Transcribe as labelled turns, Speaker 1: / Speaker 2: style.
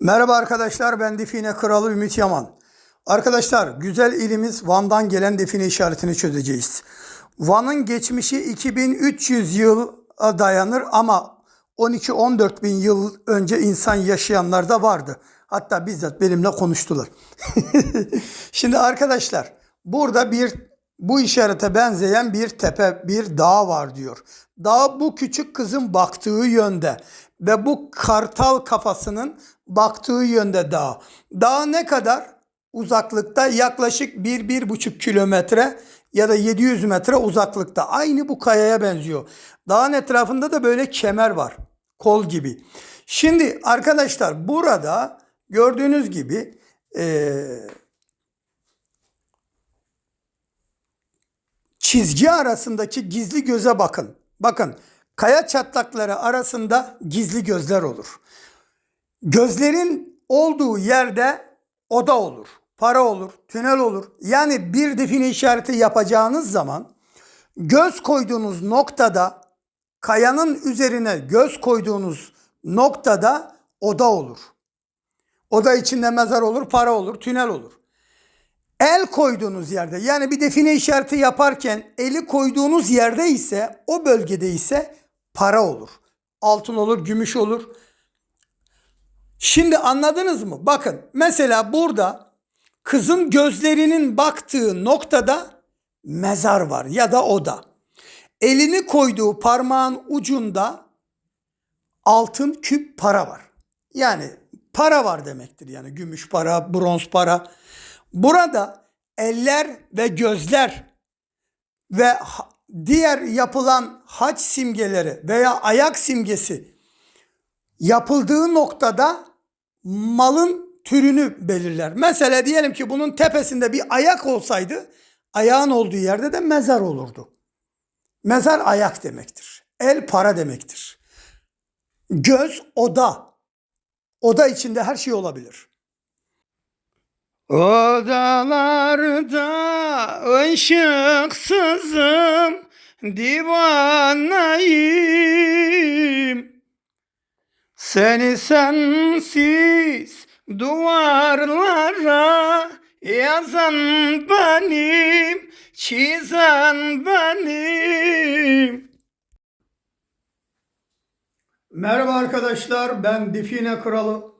Speaker 1: Merhaba arkadaşlar ben Define Kralı Ümit Yaman. Arkadaşlar güzel ilimiz Van'dan gelen define işaretini çözeceğiz. Van'ın geçmişi 2300 yıla dayanır ama 12-14 bin yıl önce insan yaşayanlar da vardı. Hatta bizzat benimle konuştular. Şimdi arkadaşlar burada bir bu işarete benzeyen bir tepe, bir dağ var diyor. Dağ bu küçük kızın baktığı yönde ve bu kartal kafasının baktığı yönde dağ. Dağ ne kadar? Uzaklıkta yaklaşık 1-1,5 kilometre ya da 700 metre uzaklıkta. Aynı bu kayaya benziyor. Dağın etrafında da böyle kemer var. Kol gibi. Şimdi arkadaşlar burada gördüğünüz gibi eee çizgi arasındaki gizli göze bakın. Bakın kaya çatlakları arasında gizli gözler olur. Gözlerin olduğu yerde oda olur, para olur, tünel olur. Yani bir define işareti yapacağınız zaman göz koyduğunuz noktada kayanın üzerine göz koyduğunuz noktada oda olur. Oda içinde mezar olur, para olur, tünel olur. El koyduğunuz yerde yani bir define işareti yaparken eli koyduğunuz yerde ise o bölgede ise para olur. Altın olur, gümüş olur. Şimdi anladınız mı? Bakın mesela burada kızın gözlerinin baktığı noktada mezar var ya da oda. Elini koyduğu parmağın ucunda altın küp para var. Yani para var demektir yani gümüş para, bronz para. Burada eller ve gözler ve diğer yapılan haç simgeleri veya ayak simgesi yapıldığı noktada malın türünü belirler. Mesela diyelim ki bunun tepesinde bir ayak olsaydı ayağın olduğu yerde de mezar olurdu. Mezar ayak demektir. El para demektir. Göz oda. Oda içinde her şey olabilir. Odalarda ışıksızım divanayım. Seni sensiz duvarlara yazan benim, çizen benim. Merhaba arkadaşlar ben Define Kralı.